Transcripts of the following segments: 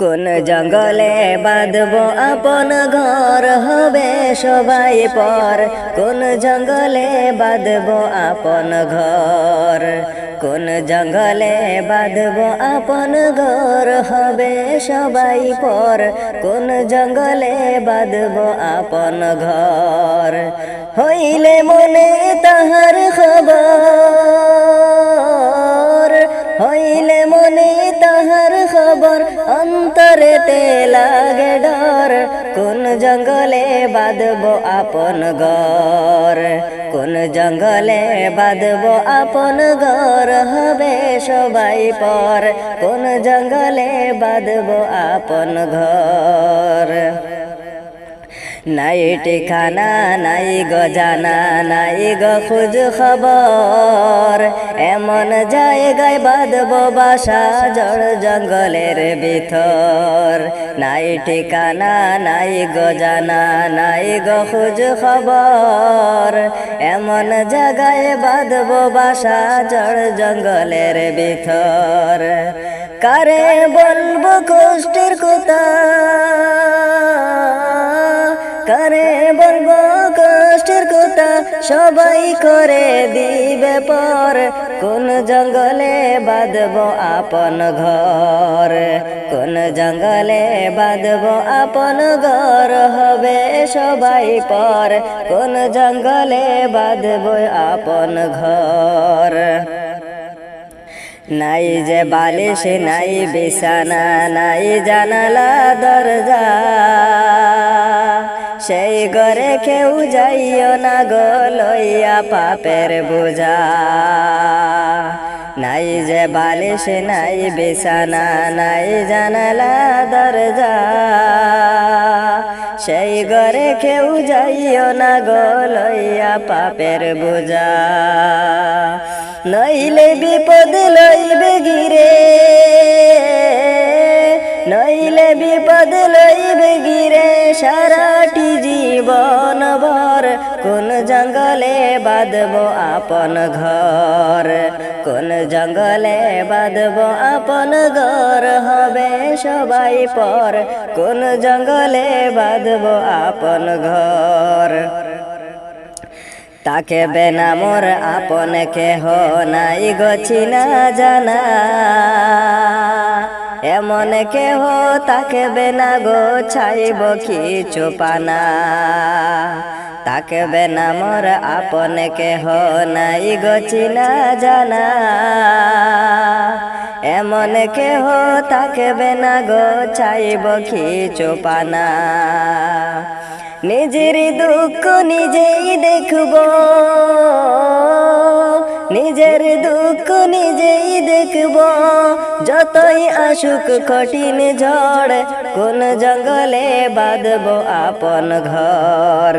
কোন জঙ্গলে বাঁধব আপন ঘর হবে সবাই পর। কোন জঙ্গলে বাঁধব আপন ঘর। কোন জঙ্গলে বাঁধব আপন ঘর হবে সবাই পর। কোন জঙ্গলে বাঁধব আপন ঘর। হইলে মনে তাহার খবর। খবর অন্তরেতে লাগে ডর। কোন জঙ্গলে বাঁধব আপন ঘর? কোন জঙ্গলে বাঁধব আপন ঘর? হবে সবাই পর। কোন জঙ্গলে বাঁধব আপন ঘর? নাই ঠিকানা, নাই গজানা, নাই গো খুঁজ খবর। এমন জায়গায় বাঁধব বাসা জড় জঙ্গলের ভিতর। নাই ঠিকানা, নাই গজানা, নাই গো খুঁজ খবর। এমন জায়গায় বাঁধব বাসা জড় জঙ্গলের ভিতর। কারে বলব কষ্টের কথা? কারে বলব, কষ্টের কথা সবাই করে দিবে পর। কোন জঙ্গলে বাঁধব আপন ঘর? কোন জঙ্গলে বাঁধব আপন ঘর হবে সবাই পর। কোন জঙ্গলে বাঁধব আপন ঘর? নাই যে বালিশ, নাই বিছানা, নাই জানালা, দরজা। কেউ যাইও না গো লইয়া পাপের বোঝা। নাই যে বালিশ, নাই বিছানা, নাই জানালা, দরজা। সেই ঘরে কেউ যাইও না গো লইয়া পাপের বোঝা। নইলে বিপদ লইবে গিরে, নইলে বিপদ কোন জঙ্গলে বাঁধব আপন ঘর? কোন জঙ্গলে বাঁধব আপন ঘর? হবে সবাই পর। কোন জঙ্গলে বাঁধব আপন ঘর? তাকে বেনা মোর আপন কেহ নাই গছি না জানা। এমন কেহ তাকে বেনা গো ছাইব কিছু পানা। তাকে না মোর আপন কেহ নাই গচিনা জানা। এমন কেহ তাকে বেনা গো, চাইব কিছু পানা। নিজের দুঃখ নিজেই দেখব। নিজের দুঃখ নিজেই দেখব। যতই আসুক কঠিন ঝড়, কোন জঙ্গলে বাঁধব আপন ঘর।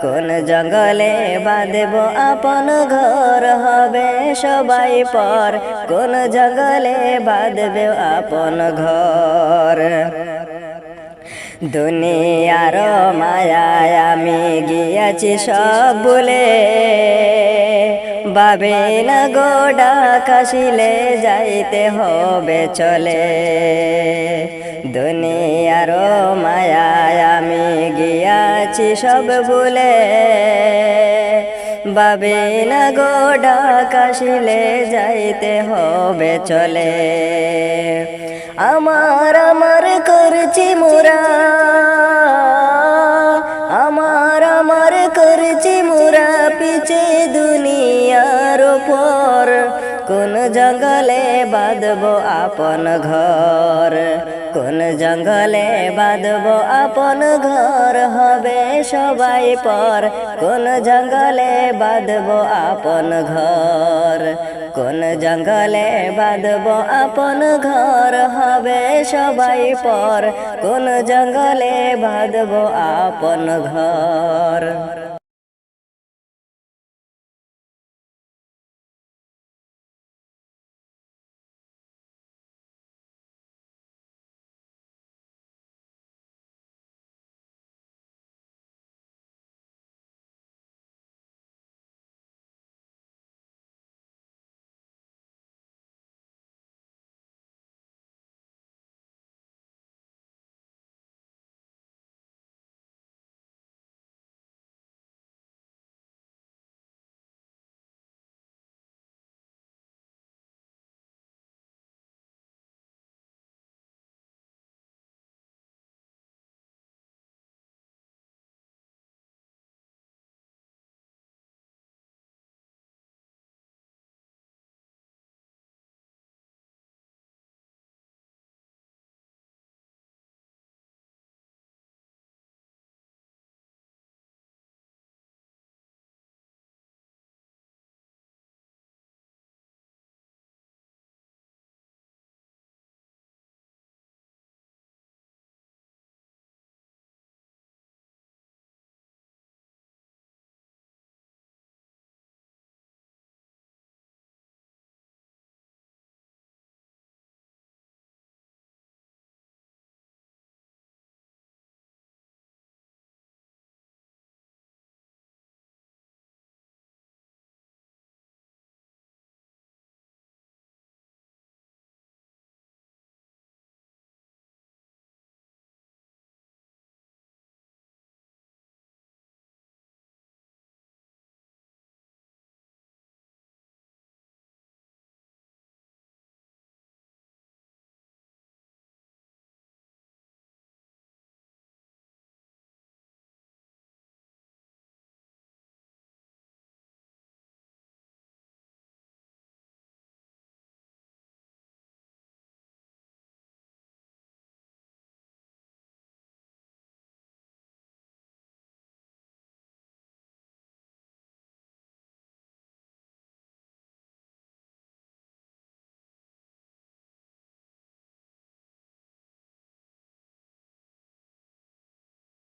কোন জঙ্গলে বাঁধব আপন ঘর হবে সবাই পর। কোন জঙ্গলে বাঁধব আপন ঘর। দুনিয়ার মায়ায় আমি গিয়াছি সব বলে বাবে না গোডা কাশিলে যাইতে হবে, চলে। দুনিয়ার মায়ায় আমি গিয়াছি সব বলে বাবে না গোডা কাশিলে যাইতে হবে, চলে। আমার আমার করছি মোরা। আমার আমার করছি মোরা, পিছে কোন জঙ্গলে বাঁধব আপন ঘর। কোন জঙ্গলে বাঁধব আপন ঘর হবে সবাই পর। কোন জঙ্গলে বাঁধব আপন ঘর। কোন জঙ্গলে বাঁধব আপন ঘর হবে সবাই পর। কোন জঙ্গলে বাঁধব আপন ঘর।